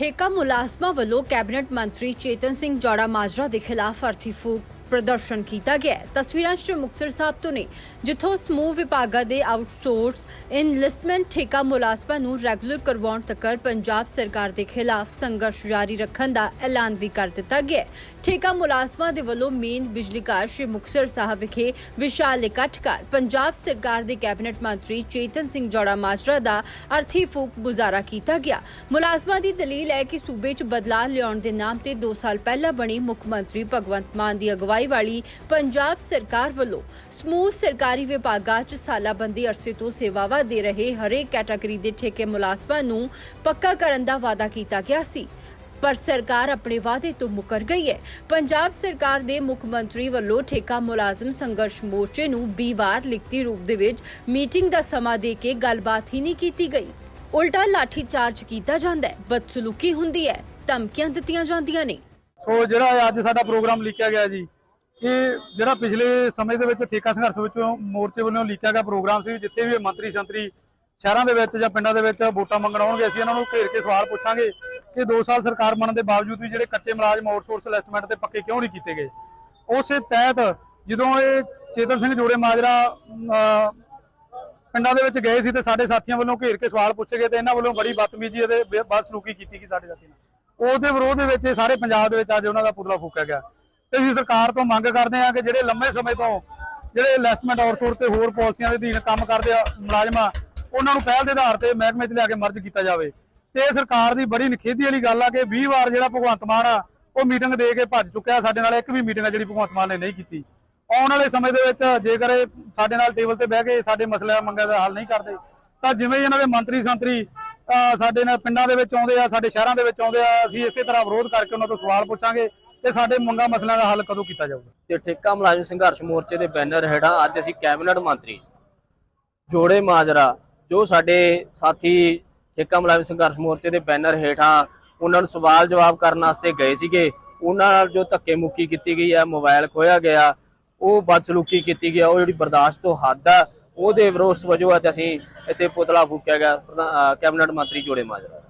ਠੇਕਾ ਮੁਲਾਜ਼ਮਾਂ ਵੱਲੋਂ ਕੈਬਨਿਟ ਮੰਤਰੀ ਚੇਤਨ ਸਿੰਘ ਜੋੜਾ ਮਾਜਰਾ ਦੇ ਖਿਲਾਫ ਅਰਥੀ ਫੂਕ ਪ੍ਰਦਰਸ਼ਨ ਕੀਤਾ ਗਿਆ ਤਸਵੀਰਾਂ ਸ਼੍ਰੀ ਮੁਕਤਸਰ ਸਾਹਿਬ ਤੋਂ ਨੇ, ਜਿੱਥੋਂ ਸਮੂਹ ਵਿਭਾਗਾਂ ਦੇ ਆਊਟਸੋਰਸ ਇਨਲਿਸਟਮੈਂਟ ਠੇਕਾ ਮੁਲਾਜ਼ਮਾਂ ਨੂੰ ਰੈਗੂਲਰ ਕਰਵਾਉਣ ਤੱਕ ਪੰਜਾਬ ਸਰਕਾਰ ਦੇ ਖਿਲਾਫ ਸੰਘਰਸ਼ ਜਾਰੀ ਰੱਖਣ ਦਾ ਐਲਾਨ ਵੀ ਕਰ ਦਿੱਤਾ ਗਿਆ ਠੇਕਾ ਮੁਲਾਜ਼ਮਾਂ ਦੇ ਵੱਲੋਂ ਮੇਨ ਬਿਜਲੀ ਘਰ ਸ਼੍ਰੀ ਮੁਕਤਸਰ ਸਾਹਿਬ ਵਿਖੇ ਵਿਸ਼ਾਲ ਇਕੱਠ ਕਰ ਪੰਜਾਬ ਸਰਕਾਰ ਦੇ ਕੈਬਨਿਟ ਮੰਤਰੀ ਚੇਤਨ ਸਿੰਘ ਜੋੜਾ ਮਾਜਰਾ ਦਾ ਅਰਥੀ ਫੂਕ ਗੁਜ਼ਾਰਾ ਕੀਤਾ ਗਿਆ। ਮੁਲਾਜ਼ਮਾਂ ਦੀ ਦਲੀਲ ਹੈ ਕਿ ਸੂਬੇ 'ਚ ਬਦਲਾਅ ਲਿਆਉਣ ਦੇ ਨਾਮ ਤੇ 2 ਸਾਲ ਪਹਿਲਾਂ ਬਣੀ ਮੁੱਖ ਮੰਤਰੀ ਭਗਵੰਤ ਮਾਨ ਦੀ ਅਗਵਾਈ ਵਾਲੀ ਪੰਜਾਬ ਸਰਕਾਰ ਵੱਲੋਂ ਸਮੂਹ ਸਰਕਾਰੀ ਵਿਭਾਗਾਂ 'ਚ ਸਾਲਾਬੰਦੀ ਅਰਸੇ ਤੋਂ ਸੇਵਾਵਾਂ ਦੇ ਰਹੇ ਹਰੇਕ ਕੈਟਾਗਰੀ ਦੇ ਠੇਕੇ ਮੁਲਾਜ਼ਮਾਂ ਨੂੰ ਪੱਕਾ ਕਰਨ ਦਾ ਵਾਅਦਾ ਕੀਤਾ ਗਿਆ ਸੀ। ਪਰ ਸਰਕਾਰ ਆਪਣੇ ਵਾਅਦੇ ਤੋਂ ਮੁਕਰ ਗਈ ਹੈ। ਪੰਜਾਬ ਸਰਕਾਰ ਦੇ ਮੁੱਖ ਮੰਤਰੀ ਵੱਲੋਂ ਠੇਕਾ ਮੁਲਾਜ਼ਮ ਸੰਘਰਸ਼ ਮੋਰਚੇ ਨੂੰ 20 ਵਾਰ ਲਿਖਤੀ ਰੂਪ ਦੇ ਵਿੱਚ ਮੀਟਿੰਗ ਦਾ ਸਮਾਂ ਦੇ ਕੇ ਗੱਲਬਾਤ ਹੀ ਨਹੀਂ ਕੀਤੀ ਗਈ। ਉਲਟਾ ਲਾਠੀ ਚਾਰਜ ਕੀਤਾ ਜਾਂਦਾ ਹੈ। ਬਦਸਲੂਕੀ ਹੁੰਦੀ ਹੈ। ਧਮਕੀਆਂ ਦਿੱਤੀਆਂ ਜਾਂਦੀਆਂ ਨੇ। ਸੋ ਜਿਹੜਾ ਅੱਜ ਸਾਡਾ ਪ੍ਰੋਗਰਾਮ ਲਿਖਿਆ ਗਿਆ ਜੀ ਇਹ ਜਿਹੜਾ ਪਿਛਲੇ ਸਮੇਂ ਦੇ ਵਿੱਚ ਠੇਕਾ ਸੰਘਰਸ਼ ਵਿੱਚੋਂ ਮੋਰਚੇ ਵੱਲੋਂ ਲਿਖਿਆ ਗਿਆ ਪ੍ਰੋਗਰਾਮ ਸੀ ਜਿੱਥੇ ਵੀ ਇਹ ਮੰਤਰੀ ਸੰਤਰੀ ਸ਼ਹਿਰਾਂ ਦੇ ਵਿੱਚ ਜਾਂ ਪਿੰਡਾਂ ਦੇ ਵਿੱਚ ਵੋਟਾਂ ਮੰਗਣ ਆਉਣਗੇ ਅਸੀਂ ਇਹਨਾਂ ਨੂੰ ਘੇਰ ਕੇ ਸਵਾਲ ਪੁੱਛਾਂਗੇ ਕਿ 2 ਸਾਲ ਸਰਕਾਰ ਬਣਨ ਦੇ ਬਾਵਜੂਦ ਵੀ ਜਿਹੜੇ ਕੱਚੇ ਮੁਲਾਜ਼ਮ ਆਊਟਸੋਰਸ ਲਿਸਟਮੈਂਟ ਤੇ ਪੱਕੇ ਕਿਉਂ ਨਹੀਂ ਕੀਤੇ ਗਏ? ਉਸੇ ਤਹਿਤ ਜਦੋਂ ਇਹ ਚੇਤਨ ਸਿੰਘ ਜੋੜੇ ਮਾਜਰਾ ਅਮ, ਪਿੰਡਾਂ ਦੇ ਵਿੱਚ ਗਏ ਸੀ ਤੇ ਸਾਡੇ ਸਾਥੀਆਂ ਵੱਲੋਂ ਘੇਰ ਕੇ ਸਵਾਲ ਪੁੱਛੇ ਗਏ ਤੇ ਇਹਨਾਂ ਵੱਲੋਂ ਬੜੀ ਬਦਤਮੀਜ਼ੀ ਅਤੇ ਬੇ- ਬਦਸਲੂਕੀ ਕੀਤੀ ਗਈ ਸਾਡੇ ਸਾਥੀ ਨਾਲ। ਉਹਦੇ ਵਿਰੋਧ ਦੇ ਵਿੱਚ ਇਹ ਸਾਰੇ ਪੰਜਾਬ ਦੇ ਵਿੱਚ ਅੱਜ ਉਹਨਾਂ ਦਾ ਪੁਤਲਾ ਫੂਕਿਆ ਗਿਆ। ਤੇ ਅਸੀਂ ਸਰਕਾਰ ਤੋਂ ਮੰਗ ਕਰਦੇ ਹਾਂ ਕਿ ਜਿਹੜੇ ਲੰਮੇ ਸਮੇਂ ਤੋਂ ਜਿਹੜੇ ਇਨਵੈਸਟਮੈਂਟ ਆਊਟਸੋਰ ਤੇ ਹੋਰ ਪਾਲਿਸੀਆਂ ਦੇ ਅਧੀਨ ਕੰਮ ਕਰਦੇ ਆ, ਮੁਲਾਜ਼ਮਾਂ ਉਹਨਾਂ ਨੂੰ ਪਹਿਲ ਦੇ ਆਧਾਰ ਤੇ ਮਹਿਕਮੇ 'ਚ ਲਿਆ ਕੇ ਮਰਜ ਕੀਤਾ ਜਾਵੇ। ਤੇ ਇਹ ਸਰਕਾਰ ਦੀ ਬੜੀ ਨਖੇਦੀ ਵਾਲੀ ਗੱਲ ਆ ਕਿ 20 ਵਾਰ ਜਿਹੜਾ ਭਗਵੰਤ ਮਾਨ ਆ, ਉਹ ਮੀਟਿੰਗ ਦੇ ਕੇ ਭੱਜ ਚੁੱਕਿਆ ਸਾਡੇ ਨਾਲ ਇੱਕ ਵੀ ਮੀਟਿੰਗ ਆ ਜਿਹੜੀ ਭਗਵੰਤ ਮਾਨ ਨੇ ਨਹੀਂ ਕੀਤੀ। ਆਉਣ ਵਾਲੇ ਸਮੇਂ ਦੇ ਵਿੱਚ ਜੇਕਰ ਇਹ ਸਾਡੇ ਨਾਲ ਟੇਬਲ ਤੇ ਬਹਿ ਕੇ ਸਾਡੇ ਮਸਲਿਆਂ ਮੰਗਾਂ ਦਾ ਹੱਲ ਨਹੀਂ ਕਰਦੇ, ਤਾਂ ਜਿਵੇਂ ਇਹਨਾਂ ਦੇ ਮੰਤਰੀ ਸੰਤਰੀ, ਅਹ ਸਾਡੇ ਨਾਲ ਪਿੰਡਾਂ ਦੇ ਵਿੱਚ ਆਉਂਦੇ ਆ, ਸਾਡੇ ਸ਼ਹਿਰਾਂ ਦੇ ਵਿੱਚ ਆਉਂਦੇ ਆ, ਅਸੀਂ ਇਸੇ ਤਰ੍ਹਾਂ ਵਿਰੋਧ ਕਰਕੇ ਉਹਨਾਂ ਤੋਂ ਸਵਾਲ ਪੁੱਛਾਂਗੇ। ਤੇ ਸਾਡੇ ਮੰਗਾਂ ਮਸਲਿਆਂ ਦਾ ਹੱਲ ਕਦੋਂ ਕੀਤਾ ਜਾਊਗਾ? ਤੇ ਠੇਕਾ ਮੁਲਾਜ਼ਮ ਸੰਘਰਸ਼ ਮੋਰਚੇ ਦੇ ਬੈਨਰ ਹੇਠਾਂ ਅੱਜ ਅਸੀਂ ਕੈਬਨਿਟ ਮੰਤਰੀ ਜੋੜੇ ਮਾਜਰਾ, ਜੋ ਸਾਡੇ ਸਾਥੀ ਠੇਕਾ ਮੁਲਾਜ਼ਮ ਸੰਘਰਸ਼ ਮੋਰਚੇ ਦੇ ਬੈਨਰ ਹੇਠਾਂ ਉਹਨਾਂ ਨੂੰ ਸਵਾਲ ਜਵਾਬ ਕਰਨ ਵਾਸਤੇ ਗਏ ਸੀਗੇ, ਉਹਨਾਂ ਨਾਲ ਜੋ ਧੱਕੇ ਮੁੱਕੀ ਕੀਤੀ ਗਈ ਹੈ, ਮੋਬਾਈਲ ਖੋਇਆ ਗਿਆ, ਉਹ ਬਦਸਲੂਕੀ ਕੀਤੀ ਗਈ ਉਹ ਜਿਹੜੀ ਬਰਦਾਸ਼ਤ ਤੋਂ ਹੱਦ ਆ, ਉਹਦੇ ਵਿਰੋਧ ਵਜੋਂ ਅੱਜ ਅਸੀਂ ਇੱਥੇ ਪੁਤਲਾ ਫੂਕਿਆ ਗਿਆ ਪ੍ਰਧਾ- ਕੈਬਨਿਟ ਮੰਤਰੀ ਜੋੜੇ ਮਾਜਰਾ।